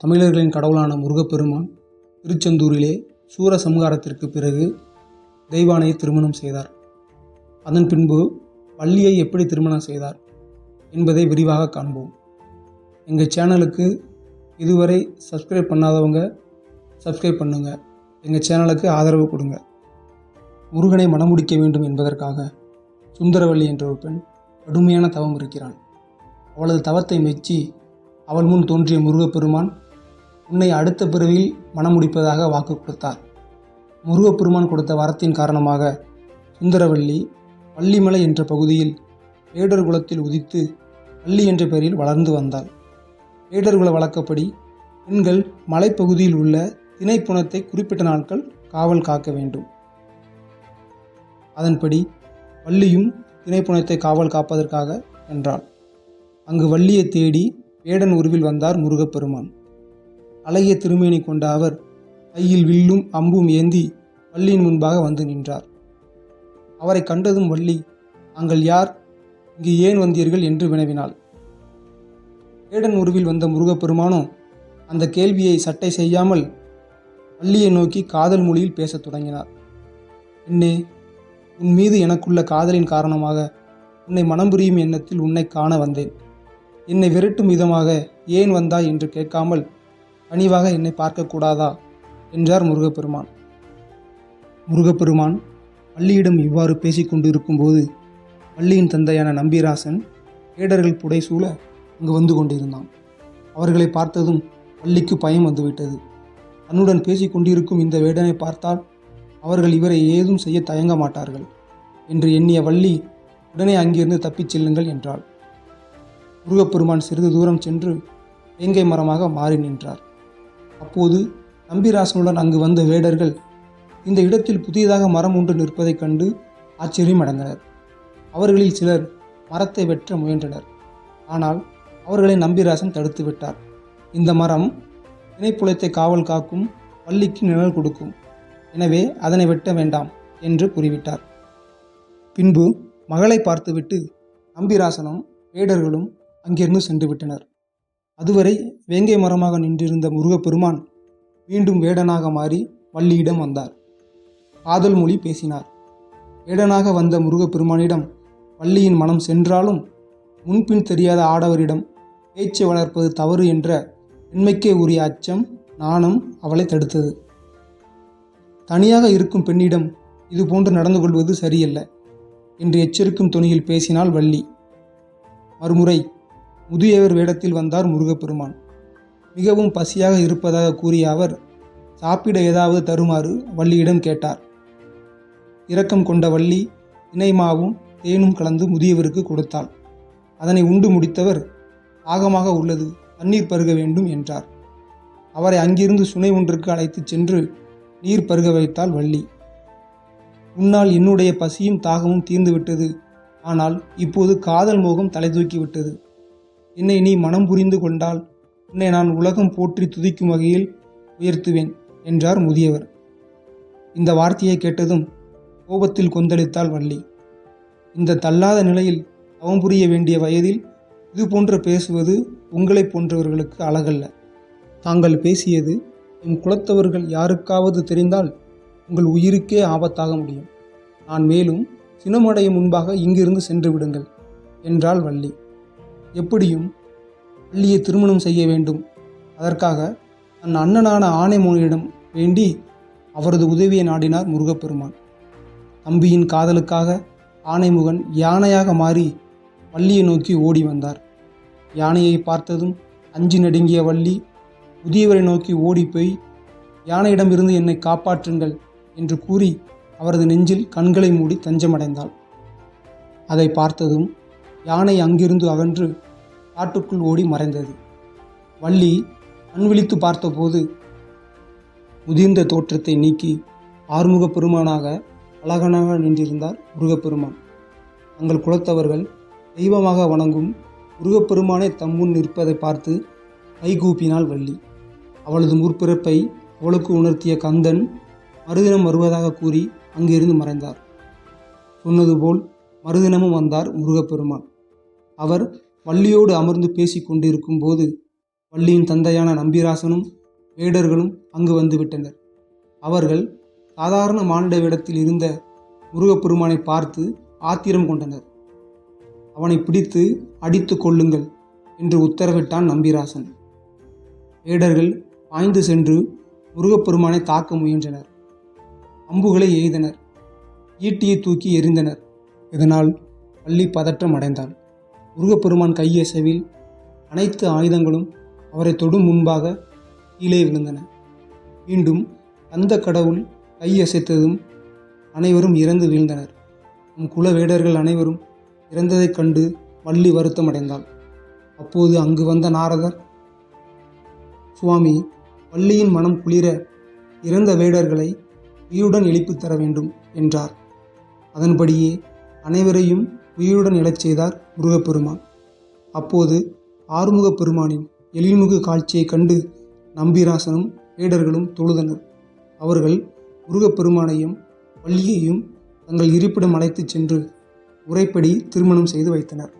தமிழர்களின் கடவுளான முருகப்பெருமான் திருச்செந்தூரிலே சூர சூரசம்ஹாரத்திற்கு பிறகு தெய்வானையை திருமணம் செய்தார். அதன் பின்பு வள்ளியை எப்படி திருமணம் செய்தார் என்பதை விரிவாக காண்போம். எங்கள் சேனலுக்கு இதுவரை சப்ஸ்கிரைப் பண்ணாதவங்க சப்ஸ்கிரைப் பண்ணுங்கள் எங்கள் சேனலுக்கு ஆதரவு கொடுங்க. முருகனை மணமுடிக்க வேண்டும் என்பதற்காக சுந்தரவள்ளி என்ற ஒரு பெண் கடுமையான தவம் இருக்கிறாள் அவளது தவத்தை மெச்சி அவள் முன் தோன்றிய முருகப்பெருமான் உன்னை அடுத்த பிறவியில் மனமுடிப்பதாக வாக்கு கொடுத்தார். முருகப்பெருமான் கொடுத்த வரத்தின் காரணமாக சுந்தரவள்ளி வள்ளிமலை என்ற பகுதியில் வேடர் குலத்தில் உதித்து வள்ளி என்ற பெயரில் வளர்ந்து வந்தாள். வேடர்குல வழக்கப்படி பெண்கள் மலைப்பகுதியில் உள்ள திணைப்புணத்தை குறிப்பிட்ட நாட்கள் காவல் காக்க வேண்டும். அதன்படி வள்ளியும் திணைப்புணத்தை காவல் காப்பதற்காக சென்றாள். அங்கு வள்ளியை தேடி வேடன் உருவில் வந்தார் முருகப்பெருமான். அழகிய திருமேனி கொண்ட அவர் கையில் வில்லும் அம்பும் ஏந்தி வள்ளியின் முன்பாக வந்து நின்றார். அவரை கண்டதும் வள்ளி தாங்கள் யார்? இங்கு ஏன் வந்தீர்கள்? என்று வினவினாள். வேடன் உருவில் வந்த முருகப்பெருமானோ அந்த கேள்வியை சட்டை செய்யாமல் வள்ளியை நோக்கி காதல் மொழியில் பேசத் தொடங்கினார். என்னே உன் மீது எனக்குள்ள காதலின் காரணமாக உன்னை மனம் புரியும் எண்ணத்தில் உன்னை காண வந்தேன். என்னை விரட்டும் விதமாக ஏன் வந்தாய்? என்று கேட்காமல் பணிவாக என்னை பார்க்கக்கூடாதா? என்றார் முருகப்பெருமான். முருகப்பெருமான் வள்ளியிடம் இவ்வாறு பேசிக் கொண்டிருக்கும்போது பள்ளியின் தந்தையான நம்பிராசன் வேடர்கள் புடைசூழ அங்கு வந்து கொண்டிருந்தான். அவர்களை பார்த்ததும் பள்ளிக்கு பயம் வந்துவிட்டது. தன்னுடன் பேசிக் கொண்டிருக்கும் இந்த வேடனை பார்த்தால் அவர்கள் இவரை ஏதும் செய்ய தயங்க மாட்டார்கள் என்று எண்ணிய வள்ளி உடனே அங்கிருந்து தப்பிச் செல்லுங்கள் என்றாள். முருகப்பெருமான் சிறிது தூரம் சென்று வேங்கை மரமாக மாறி நின்றார். அப்போது நம்பிராசனுடன் அங்கு வந்த வேடர்கள் இந்த இடத்தில் புதியதாக மரம் ஒன்று நிற்பதைக் கண்டு ஆச்சரியம் அடைந்தனர் அவர்களில் சிலர் மரத்தை வெட்ட முயன்றனர். ஆனால் அவர்களை நம்பிராசன் தடுத்து விட்டார். இந்த மரம் இணைப்புலத்தை காவல் காக்கும் வள்ளிக்கு நிழல் கொடுக்கும். எனவே அதனை வெட்ட வேண்டாம் என்று கூறிவிட்டார். பின்பு மகளை பார்த்துவிட்டு நம்பிராசனும் வேடர்களும் அங்கிருந்து சென்று விட்டனர். அதுவரை வேங்கை மரமாக நின்றிருந்த முருகப்பெருமான் மீண்டும் வேடனாக மாறி வள்ளியிடம் வந்தார். காதல் மொழி பேசினார். வேடனாக வந்த முருகப்பெருமானிடம் வள்ளியின் மனம் சென்றாலும் முன்பின் தெரியாத ஆடவரிடம் பேச்சை வளர்ப்பது தவறு என்ற பெண்மைக்கே உரிய அச்சம் நாணம் அவளை தடுத்தது. தனியாக இருக்கும் பெண்ணிடம் இதுபோன்று நடந்து கொள்வது சரியல்ல என்று எச்சரிக்கும் துணியில் பேசினாள் வள்ளி. மறுமுறை முதியவர் வேடத்தில் வந்தார் முருகப்பெருமான். மிகவும் பசியாக இருப்பதாக கூறிய அவர் சாப்பிட ஏதாவது தருமாறு வள்ளியிடம் கேட்டார். இரக்கம் கொண்ட வள்ளி இணைமாவும் தேனும் கலந்து முதியவருக்கு கொடுத்தாள். அதனை உண்டு முடித்தவர் ஆகமாக உள்ளது தண்ணீர் பருக வேண்டும் என்றார். அவரை அங்கிருந்து சுனை ஒன்றுக்கு அழைத்துச் சென்று நீர் பருக வைத்தாள் வள்ளி. உன்னால் என்னுடைய பசியும் தாகமும் தீர்ந்துவிட்டது. ஆனால் இப்போது காதல் மோகம் தலை தூக்கிவிட்டது என்னை நீ மனம் புரிந்து கொண்டால் உன்னை நான் உலகம் போற்றி துதிக்கும் வகையில் உயர்த்துவேன் என்றார் முதியவர். இந்த வார்த்தையை கேட்டதும் கோபத்தில் கொந்தளித்தாள் வள்ளி. இந்த தள்ளாத நிலையில் தவம் புரிய வேண்டிய வயதில் இது போன்ற பேசுவது உங்களைப் போன்றவர்களுக்கு அழகல்ல. தாங்கள் பேசியது என் குலத்தவர்கள் யாருக்காவது தெரிந்தால் உங்கள் உயிருக்கே ஆபத்தாக முடியும். நான் மேலும் சினமடைய முன்பாக இங்கிருந்து சென்று விடுங்கள் என்றாள் வள்ளி. எப்படியும் வள்ளியை திருமணம் செய்ய வேண்டும். அதற்காக தன் அண்ணனான ஆனைமோனியிடம் வேண்டி அவரது உதவியை நாடினார் முருகப்பெருமான். தம்பியின் காதலுக்காக ஆனைமுகன் யானையாக மாறி வள்ளியை நோக்கி ஓடி வந்தார். யானையை பார்த்ததும் அஞ்சி நடுங்கிய வள்ளி முதியவரை நோக்கி ஓடிப்போய் யானையிடமிருந்து என்னை காப்பாற்றுங்கள் என்று கூறி அவரது நெஞ்சில் கண்களை மூடி தஞ்சமடைந்தாள். அதை பார்த்ததும் யானை அங்கிருந்து அகன்று காட்டுக்குள் ஓடி மறைந்தது. வள்ளி கண் விழித்து பார்த்தபோது முதிர்ந்த தோற்றத்தை நீக்கி ஆறுமுகப் பெருமானாக அழகனாக நின்றிருந்தார் முருகப்பெருமான். தங்கள் குலத்தவர்கள் தெய்வமாக வணங்கும் முருகப்பெருமானே தம்முன் நிற்பதை பார்த்து கைகூப்பினாள் வள்ளி. அவளது முற்பிறப்பை அவளுக்கு உணர்த்திய கந்தன் மறுதினம் வருவதாக கூறி அங்கிருந்து மறைந்தார். சொன்னது போல் மறுதினமும் வந்தார் முருகப்பெருமான். அவர் வள்ளியோடு அமர்ந்து பேசி கொண்டிருக்கும் போது வள்ளியின் தந்தையான நம்பிராசனும் வேடர்களும் அங்கு வந்துவிட்டனர் அவர்கள் சாதாரண மானிட வேடத்தில் இருந்த முருகப்பெருமானை பார்த்து ஆத்திரம் கொண்டனர். அவனை பிடித்து அடித்து கொள்ளுங்கள் என்று உத்தரவிட்டான் நம்பிராசன். வேடர்கள் பாய்ந்து சென்று முருகப்பெருமானை தாக்க முயன்றனர். அம்புகளை எய்தனர். ஈட்டியை தூக்கி எறிந்தனர். இதனால் பள்ளி பதற்றம் அடைந்தாள் முருகப்பெருமான் கையசைவில் அனைத்து ஆயுதங்களும் அவரை தொடும் முன்பாக கீழே விழுந்தன. மீண்டும் அந்த கடவுள் கையசைத்ததும் அனைவரும் இறந்து வீழ்ந்தனர். நம் குல வேடர்கள் அனைவரும் இறந்ததைக் கண்டு வள்ளி வருத்தம் அடைந்தாள் அப்போது அங்கு வந்த நாரதர் சுவாமி வள்ளியின் மனம் குளிர இறந்த வேடர்களை உயிருடன் எழுப்பித் தர வேண்டும் என்றார். அதன்படியே அனைவரையும் உயிருடன் எழச் செய்தார் முருகப்பெருமான். அப்போது ஆறுமுகப் பெருமானின் எழில்முக காட்சியைக் கண்டு நம்பிராசனும் வேடர்களும் தொழுதனர். அவர்கள் முருகப்பெருமானையும் வள்ளியையும் தங்கள் இருப்பிடம் அழைத்துச் சென்று முறைப்படி திருமணம் செய்து வைத்தனர்.